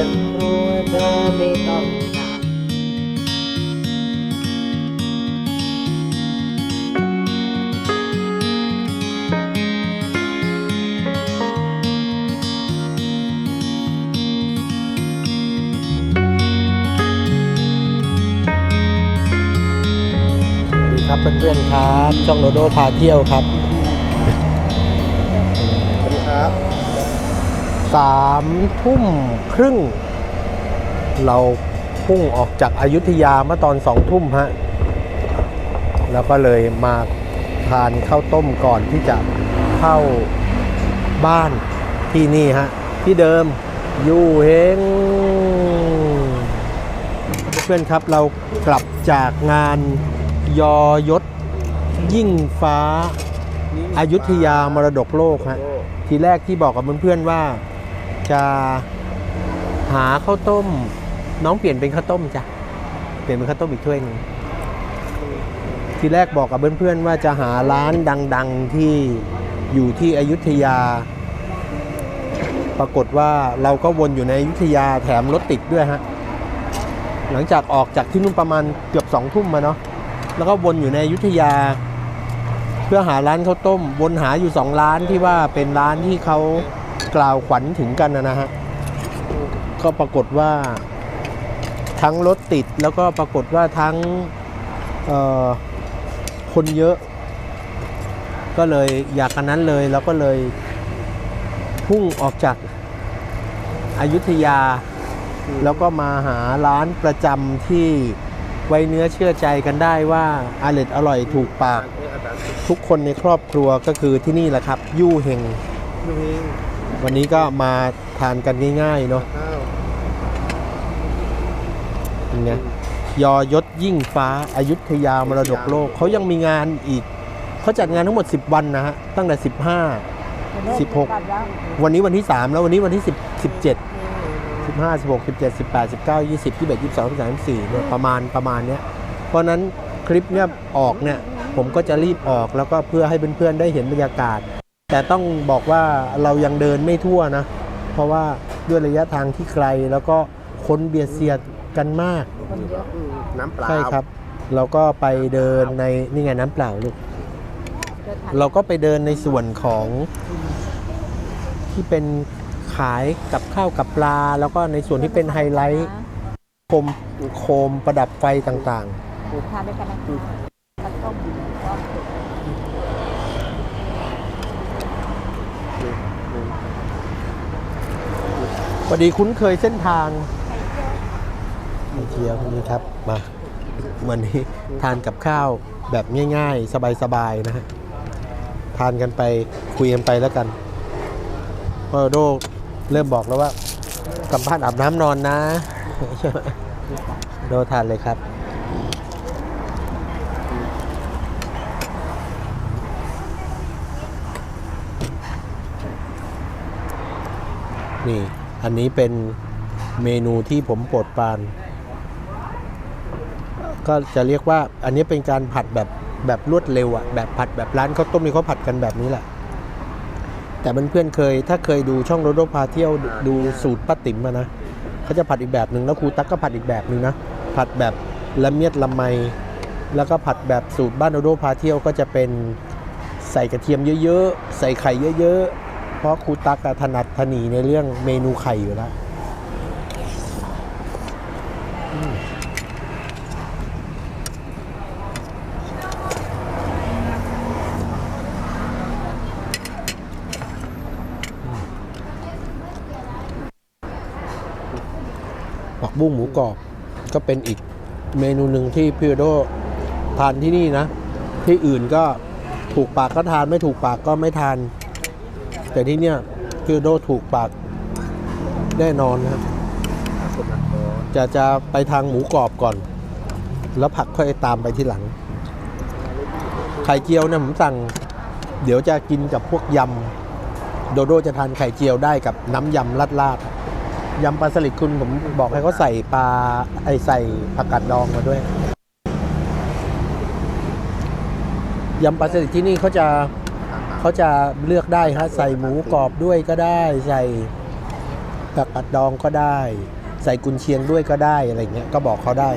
จะกลัวเธอไม่ต้องการสวัสดีครับเพื่อนๆครับ ช่องโดโดพาเที่ยวครับ สามทุ่มครึ่ง เราพุ่งออกจากอายุทยาเมื่อตอนสองทุ่มฮะ แล้วก็เลยมาทานข้าวต้มก่อนที่จะเข้าบ้านที่นี่ฮะ ที่เดิมยูเฮงเพื่อนครับเรากลับจากงานยอยศยิ่งฟ้าอายุทยามรดกโลกฮะทีแรกที่บอกกับเพื่อนๆว่า จะหาข้าวต้ม น้องเปลี่ยนเป็นข้าวต้มจ้ะเปลี่ยนเป็นข้าวต้มอีกถ้วยหนึงทีแรกบอกกับเพื่อนๆว่าจะหาร้านดัง ๆที่อยู่ที่อยุธยา ปรากฏว่าเราก็วนอยู่ในอยุธยาแถมรถติดด้วยฮะหลังจากออกจากที่นู่นประมาณเกือบสองทุ่มมาเนาะแล้วก็วนอยู่ในอยุธยา เพื่อหาร้านข้าวต้ม วนหาอยู่สองร้านที่ว่าเป็นร้านที่เขา กล่าวขวัญถึงกันนะนะฮะก็ปรากฏว่าทั้งรถติดแล้วก็ปรากฏว่าทั้งคนเยอะ ก็เลยอยากกันนั้นเลยแล้วก็เลยพุ่งออกจากอายุทยา แล้วก็มาหาร้านประจำที่ไว้เนื้อเชื่อใจกันได้ว่าอร่อยอร่อยถูกปาก ทุกคนในครอบครัวก็คือที่นี่แหละครับ ยู่เฮงยูเฮง วันนี้ก็มาทานกันง่ายๆเนาะเป็นไงยอยศยิ่งฟ้าอายุทยามรดกโลก เขายังมีงานอีก เขาจัดงานทั้งหมด 10 วันนะฮะ ตั้งแต่ 15 16 วันนี้วันที่ 3 แล้ววันนี้วันที่ 10 17 15 16 17 18 19 20 21 22 23 24เนี่ยประมาณประมาณเนี้ย เพราะฉะนั้นคลิปเนี่ยออกเนี่ย ผมก็จะรีบออกแล้วก็เพื่อให้เพื่อนๆได้เห็นบรรยากาศ แต่ต้องบอกว่าเรายังเดินไม่ทั่วนะ เพราะว่าด้วยระยะทางที่ไกลแล้วก็คนเบียดเสียดกันมากน้ำเปล่าใช่ครับ เราก็ไปเดินในนี่ไงน้ำเปล่าลูกเราก็ไปเดินในส่วนของที่เป็นขายกับข้าวกับปลา แล้วก็ในส่วนที่เป็นไฮไลท์โคมโคมประดับไฟต่างทานด้วยกันนะคะข้าวต้มก็สุก ๆ พอดีคุ้นเคยเส้นทางไข่เจียวนี่ครับมาวันนี้ทานกับข้าวแบบง่าย ๆ สบายๆนะฮะทานกันไปคุยกันไปแล้วกันเพราะโดเริ่มบอกแล้วว่ากลับบ้านอาบน้ำนอนนะโดทานเลยครับนี่ อันนี้เป็นเมนูที่ผมโปรดปราน ก็จะเรียกว่าอันนี้เป็นการผัดแบบแบบรวดเร็วอะแบบผัดแบบร้านข้าวต้มนี่เขาผัดกันแบบนี้แหละ แต่เพื่อนๆเคย ถ้าเคยดูช่องโรโดพาเที่ยวดูสูตรป้าติ๋มมานะเขาจะผัดอีกแบบหนึ่งแล้วครูตั๊กก็ผัดอีกแบบหนึ่งนะผัดแบบละเมียดละไม แล้วก็ผัดแบบสูตรบ้านโรโดพาเที่ยวก็จะเป็นใส่กระเทียมเยอะๆ ใส่ไข่เยอะๆ เพราะครูตักถนัดถนีในเรื่องเมนูไข่อยู่แล้วผักบุ้งหมูกรอบก็เป็นอีกเมนูหนึ่งที่พี่โดทานที่นี่นะ ที่อื่นก็ถูกปากก็ทานไม่ถูกปากก็ไม่ทาน แต่ที่เนี่ยพี่โดถูกปากแน่นอนนะครับจะจะไปทางหมูกรอบก่อน แล้วผักค่อยตามไปที่หลัง ไข่เจียวเนี่ยผมสั่ง เดี๋ยวจะกินกับพวกยำ โดโดจะทานไข่เจียวได้กับน้ำยำราดๆยำปลาสลิดคุณผมบอกให้เขาใส่ปลาไอใส่ผักกาดดองมาด้วยยำปลาสลิดที่นี่เขาจะ เขาจะเลือกได้ฮะใส่หมูกรอบด้วยก็ได้ ใส่ผักกัดดองก็ได้ ใส่กุนเชียงด้วยก็ได้อะไรเงี้ยก็บอกเขาได้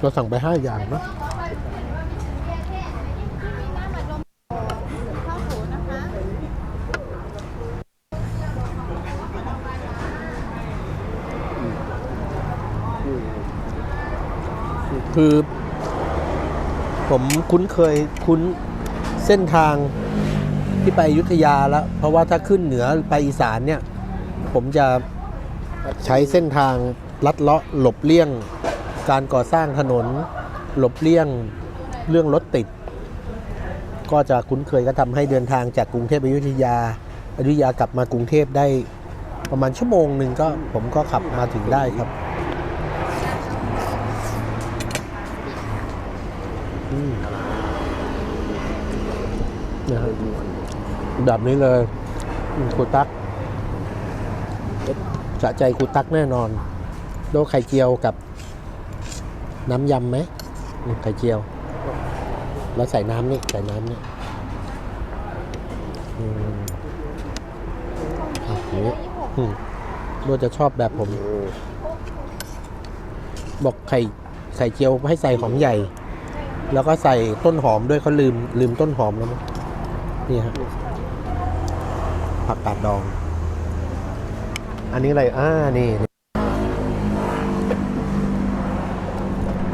เราสั่งไปห้าอย่างนะ คือ ผมคุ้นเคยคุ้นเส้นทางที่ไปยุธยาแล้ว เพราะว่าถ้าขึ้นเหนือไปอีสานเนี่ย ผมจะใช้เส้นทางลัดเลาะหลบเลี่ยง การก่อสร้างถนน หลบเลี่ยงเรื่องรถติด ก็จะคุ้นเคยก็ทำให้เดินทางจากกรุงเทพอยุธยาอยุธยากลับมากรุงเทพได้ประมาณชั่วโมงหนึ่งก็ผมก็ขับมาถึงได้ครับ อืม นะครับแบบนี้เลยครูตักสะใจครูตักแน่นอนโดไข่เจียวกับ น้ำยำไหมไข่เจียว แล้วใส่น้ำนี่ใส่น้ำนี่อืมอืมโดจะชอบแบบผม บอกไข่ไข่เจียวให้ใส่หอมใหญ่ แล้วก็ใส่ต้นหอมด้วยเขาลืมลืมต้นหอมแล้วมั้งนี่ฮะผักกาดดอง อันนี้อะไรอ่านี่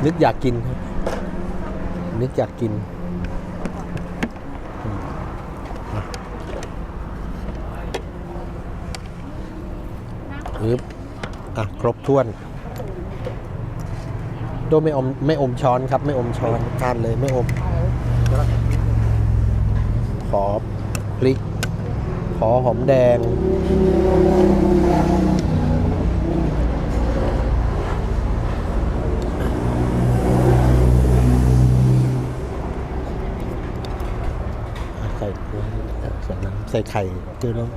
นึกอยากกินครับนึกอยากกินอืมอะอึบอะ ครบถ้วน โดยไม่อมไม่อมช้อนครับ ไม่อมช้อนทานเลยไม่อม ขอพริก ขอหอมแดง ใส่ใส่น้ำใส่ไข่เจอแล้ว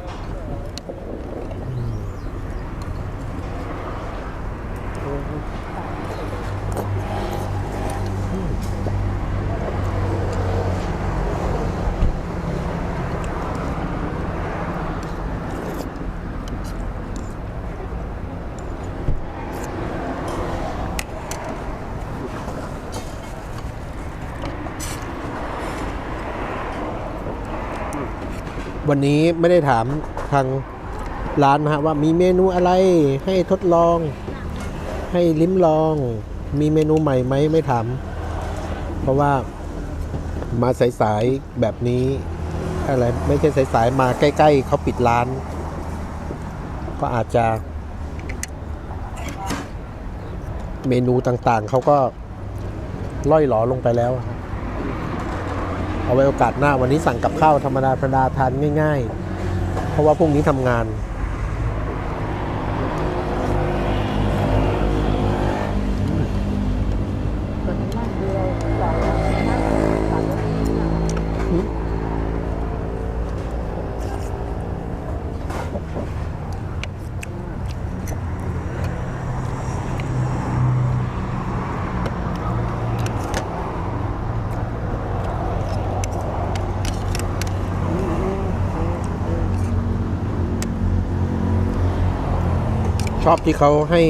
วันนี้ไม่ได้ถามทางร้านนะฮะว่ามีเมนูอะไรให้ทดลอง ให้ลิ้มลอง มีเมนูใหม่ไหมไม่ถาม เพราะว่ามาสายๆแบบนี้อะไรไม่ใช่สายๆมาใกล้ ๆเขาปิดร้าน ก็อาจจะ เมนูต่างๆเขาก็ล่อยหลอลงไปแล้วครับ เอาไว้โอกาสหน้าวันนี้สั่งกับข้าวธรรมดาธรรมดาทานง่าย ๆ เพราะว่าพรุ่งนี้ทำงานงเดียวสองนั่งสามนาที ชอบที่เขาให้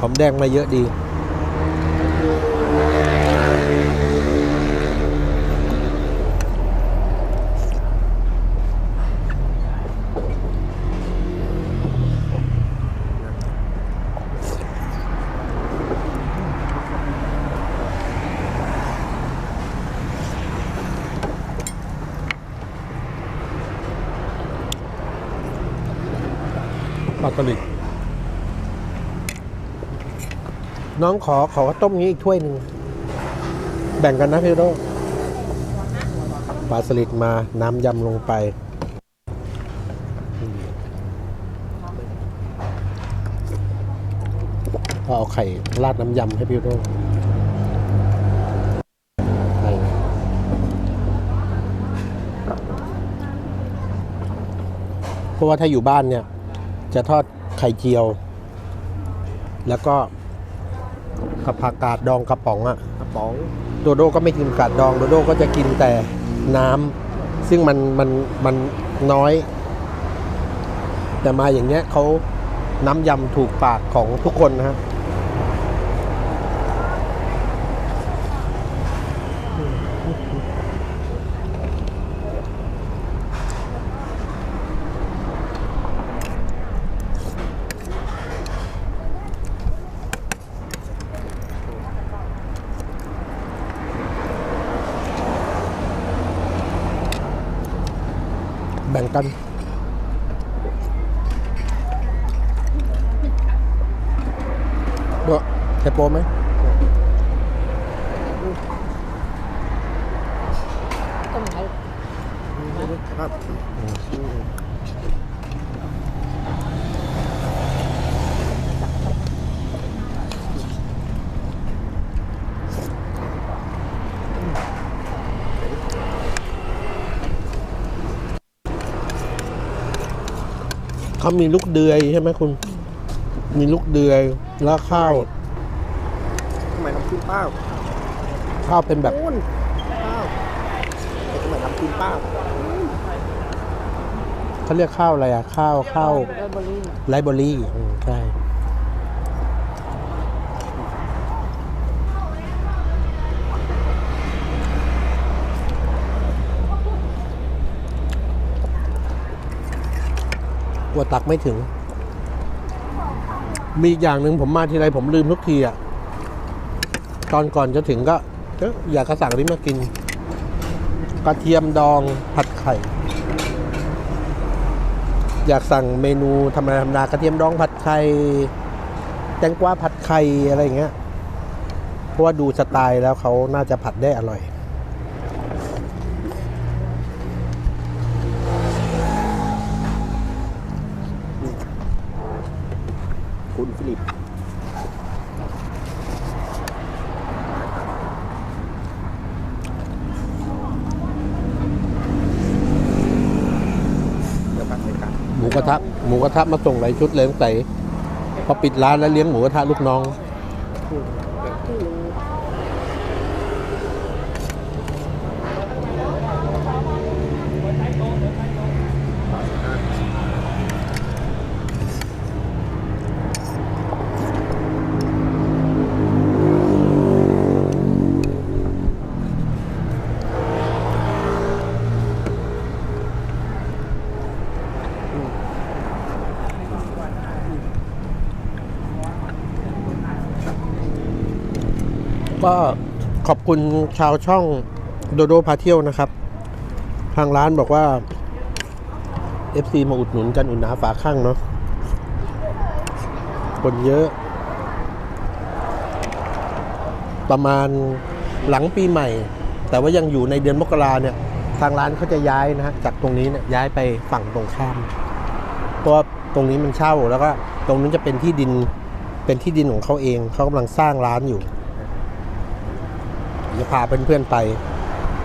หอมแดงมาเยอะดีปลาสลิด น้องขอขอต้มนี้อีกถ้วยหนึ่ง แบ่งกันนะพี่โรปลาสลิดมาน้ำยำลงไป ก็เอาไข่ราดน้ำยำให้พี่โรเพราะว่าถ้าอยู่บ้านเนี่ย จะทอดไข่เจียว แล้วก็ กับผักกาดดองกระป๋องอะกระป๋องโดโดก็ไม่กินผักกาดดองโดโดก็จะกินแต่น้ำซึ่งมันมันมันน้อย แต่มาอย่างเงี้ยเขาน้ำยำถูกปากของทุกคนนะฮะ กันด้วยใช่โปรไหมต้องไหนครับ เขามีลูกเดือยใช่ไหมคุณ มีลูกเดือยแล้วข้าวทำไมทำกินเป้าข้าวเป็นแบบปูนข้าวไอ้ทำไมทำกินเป้าเขาเรียกข้าวอะไรอะ ข้าวข้าวได้บริษัทไลเบอรี่อืมใช่ กลัวตักไม่ถึง มีอีกอย่างหนึ่งผมมาทีไรผมลืมทุกทีอะ ตอนก่อนจะถึงก็เอ๊ะอยากกระสั่งนี้มากิน กระเทียมดองผัดไข่ อยากสั่งเมนูธรรมดาธรรมดากระเทียมดองผัดไข่แตงกวาผัดไข่อะไรอย่างเงี้ย เพราะว่าดูสไตล์แล้วเขาน่าจะผัดได้อร่อย คุณฟิลิปเดี๋ยวกันเดี๋ยวกัน ห มูกระทะหมูกระทะมาส่งหลายชุดเลยตั้งแต่พอปิดร้านแล้วเลี้ยงหมูกระทะลูกน้อง ก็ขอบคุณชาวช่องโดโดพาเที่ยวนะครับ ทางร้านบอกว่า FC มาอุดหนุนกันอุ่นหนาฝาข้างเนาะคนเยอะ ประมาณหลังปีใหม่ แต่ว่ายังอยู่ในเดือนมกราเนี่ย ทางร้านเขาจะย้ายนะฮะจากตรงนี้เนี่ยย้ายไปฝั่งตรงข้ามเพราะว่าตรงนี้มันเช่าแล้วก็ตรงนั้นจะเป็นที่ดินเป็นที่ดินของเขาเองเขากำลังสร้างร้านอยู่ จะพาเพื่อนๆไป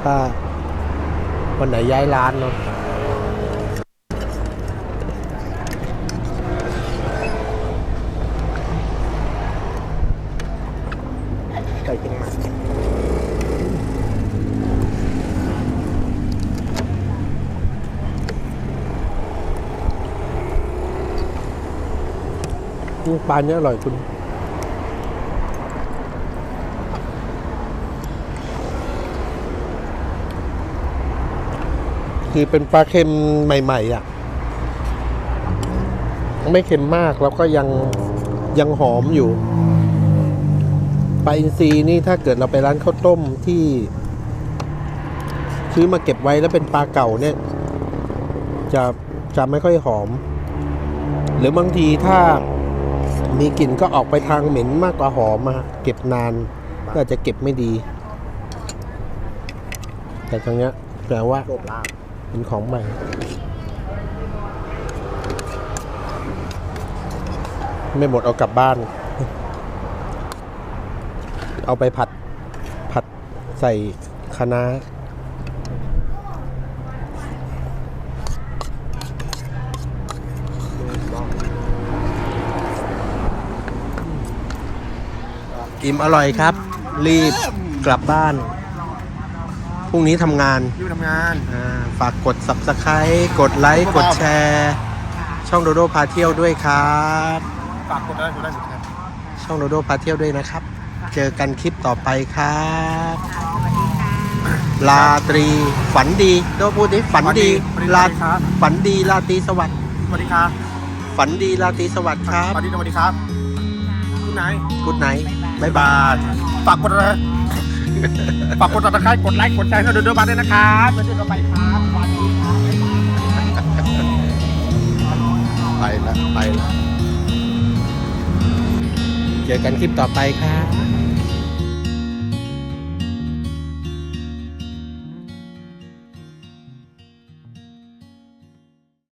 ถ้าวันไหนย้ายร้านเนาะไก่เชียงใหม่อืมปลาเนี้ยอร่อยคุณ คือเป็นปลาเค็มใหม่ๆอะ ไม่เค็มมากแล้วก็ยังยังหอมอยู่ ปลาอินทรีนี่ถ้าเกิดเราไปร้านข้าวต้มที่ซื้อมาเก็บไว้แล้วเป็นปลาเก่าเนี่ย จะจะไม่ค่อยหอม หรือบางทีถ้ามีกลิ่นก็ออกไปทางเหม็นมากกว่าหอมมาเก็บนานก็จะเก็บไม่ดี แต่ตรงเนี้ยแปลว่า เป็นของใหม่ ไม่หมดเอากลับบ้าน เอาไปผัด ผัดใส่คะน้าอิ่มอร่อยครับ รีบกลับบ้าน พรุ่งนี้ทำงานอยู่ทำงาน อ่าฝากกด subscribe กดไลค์ กดแชร์ ช่องโดโดพาเที่ยวด้วยครับ ฝากกดได้กดได้กดแชร์ ช่องโดโดพาเที่ยวด้วยนะครับ เจอกันคลิปต่อไปครับ ลาตรีฝันดีโดพูดดิฝันดีลาฝันดีลาตรีสวัสดิ์สวัสดีครับฝันดีลาตรีสวัสดิ์ครับสวัสดีสวัสดีครับคุณนาย กุดไนท์บายบาย ฝากกดอะไร ฝากกดติดตามกดไลค์ กดแชร์ให้ดูด้วยบ้านด้วยนะครับแล้วเจอนใหม่ครับสวัสดีครับไปแล้วไปแล้วเจอกันคลิปต่อไปครับ